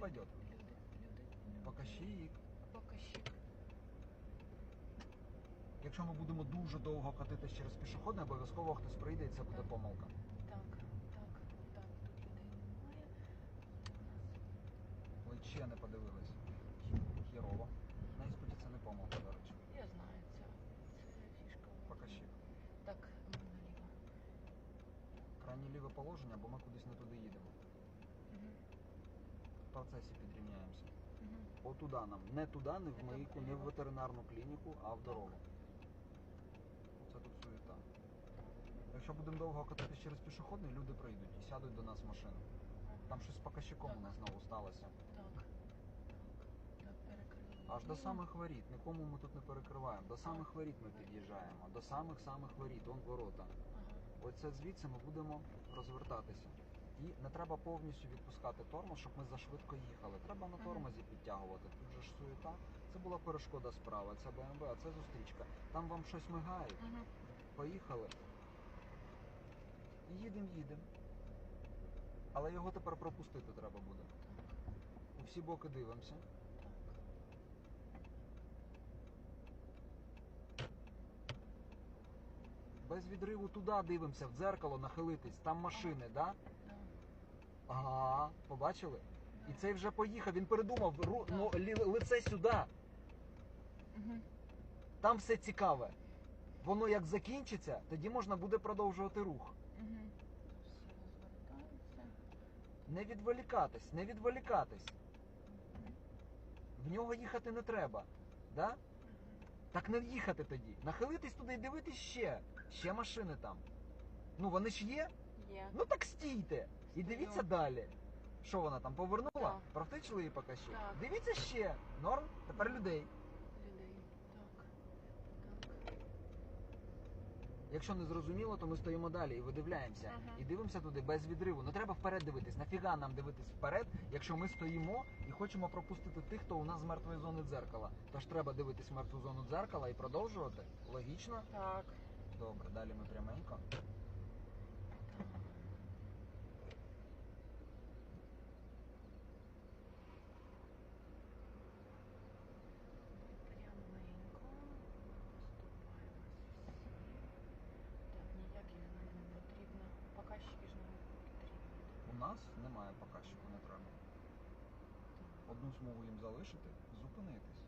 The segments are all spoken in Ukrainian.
пойдет. Показчик. Показчик. Якщо ми будемо дуже довго катитись через пішохідне, обов'язково хтось прийде і це буде помилка. Так, так, так, тут людей немає. Личе не подивились. Хірово. На іспиті це не помилка, до речі. Я знаю, це, це фішка. Показчик. Так, ми наліво. Крайнє ліве положення, бо ми кудись не туди їдемо. Процесі підрівняємося. Угу. Отуда нам. Не туди, не в мийку, не в ветеринарну клініку, а в дорогу. Це тут суєта. Якщо будемо довго кататись через пішохідний, люди прийдуть і сядуть до нас в машину. Там щось з показчиком у нас знову сталося. Так. Аж до самих воріт. Нікому ми тут не перекриваємо. До самих воріт ми під'їжджаємо. До самих самих воріт. Вон ворота. Оце звідси ми будемо розвертатися. І не треба повністю відпускати тормоз, щоб ми зашвидко їхали. Треба на тормозі підтягувати. Тут же ж суєта. Це була перешкода справа, це БМВ, а це зустрічка. Там вам щось мигає. Угу. Поїхали. І їдемо, їдемо. Але його тепер пропустити треба буде. У всі боки дивимося. Без відриву туди дивимося, в дзеркало нахилитись. Там машини, да? Ага, побачили? І цей вже поїхав, він передумав, ру- ну, лі- лице сюди. Там все цікаве. Воно як закінчиться, тоді можна буде продовжувати рух. Всі розвертаються. Не відволікатись, не відволікатись. В нього їхати не треба. Да? Так не їхати тоді. Нахилитись туди і дивитись ще. Ще машини там. Ну вони ж є. Є. Ну так стійте. І дивіться далі. Що вона там повернула? Так. Провтичили її поки що. Так. Дивіться ще. Норм. Тепер людей. Людей. Так. Так. Якщо не зрозуміло, то ми стоїмо далі і видивляємося. Ага. І дивимося туди без відриву. Не треба вперед дивитись. Нафіга нам дивитись вперед, якщо ми стоїмо і хочемо пропустити тих, хто у нас з мертвої зони дзеркала. Тож треба дивитись в мертву зону дзеркала і продовжувати. Логічно? Так. Добре, далі ми. Пряменько. Поступаємось всі. Так, ніяких нам не потрібно. Показчики ж нам не потрібні. У нас немає показчику, не треба. Одну смугу їм залишити, зупинитись.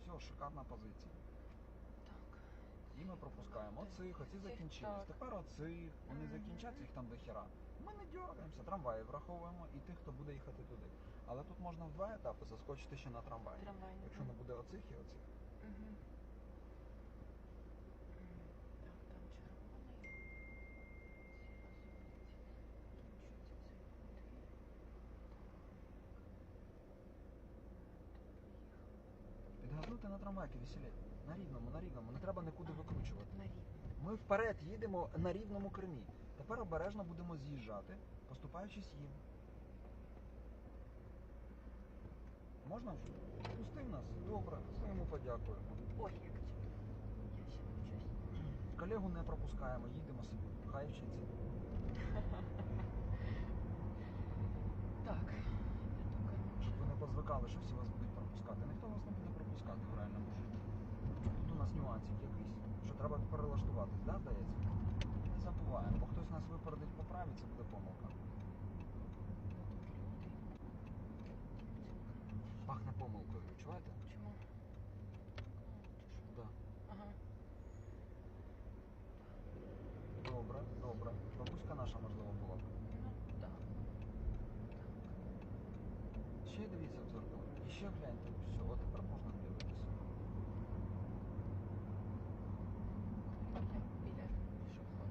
Все, шикарна позиція. Так. І ми пропускаємо оцих, оці закінчились. Тепер оцих, вони закінчаться, їх там до хіра. Ми не дергаємося, трамваї враховуємо і тих, хто буде їхати туди. Але тут можна в два етапи заскочити ще на трамвай. Якщо не буде оцих і оцих. Угу. На трамвайки веселі. На рівному, на рівному. Не треба нікуди викручувати. На. Ми вперед їдемо на рівному кермі. Тепер обережно будемо з'їжджати, поступаючись їм. Можна вже? Пустив нас. Добре, ми йому подякуємо. Ой, як. Я ще навчусь. Колегу не пропускаємо, їдемо собі. Хай вчиться. Так. Я Щоб ви не позвикали, що всі вас будуть пропускати. Ніхто вас не буде пропускати в реальному житті. Тут у нас нюансик якийсь, що треба перелаштуватись, да, здається? Не забуваємо, бо хтось нас випередить по праві, це буде помилка. Пахне помилкою, відчуваєте? Чому? Да. Ага. Добре, добре. Бабуська наша, можливо, була. Ну, так. Ще дивіться ще гляньте. Все, от тепер можна дивитися. Біля. Так, тут.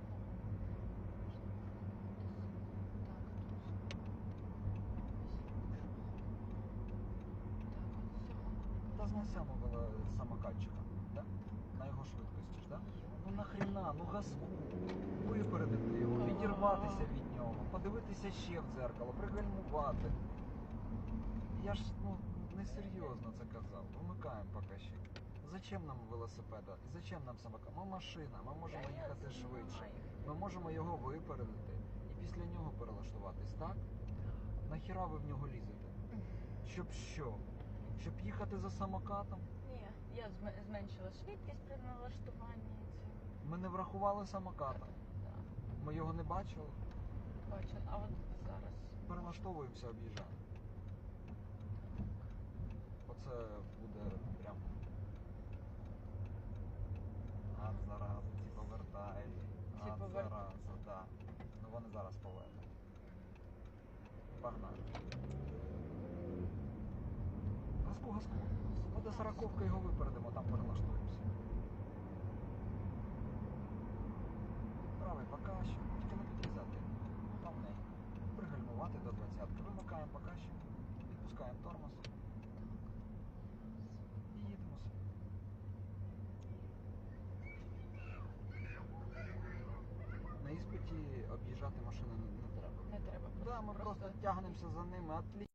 Та знесемо вела самокатчика, да? На його швидкості ж, да? Ну нахрена, ну газку. Випередити його, відірватися від нього, подивитися ще в дзеркало, пригальмувати. Я ж ну несерйозно це казав. Вимикаємо поки ще. Зачем нам велосипеда? Зачем нам самокат? Ми машина, ми можемо їхати швидше. Ми можемо його випередити і після нього перелаштуватись, так? Нахіра ви в нього лізете? Щоб що? Щоб їхати за самокатом? Ні, я зме- зменшила швидкість при налаштуванні. Це, Ми не врахували самоката. да, Ми його не бачили. бачу. А от зараз. Перелаштовуємося, об'їжджаємо. Буде прям. А зараз ці повертають. Ці А повер- зараз, да. Ну вони зараз повернуть. Погнали. Газку, газку. Ми до сороковки його випередимо, там перелаштуємося. Правий тільки не підрізати. Повненько. Пригальмувати до 20. Вимикаємо показчик, відпускаємо тормоз і їдемо собі. На іспиті об'їжджати машини не, не треба. Не треба Да, ми просто тягнемося за ними. Отлі...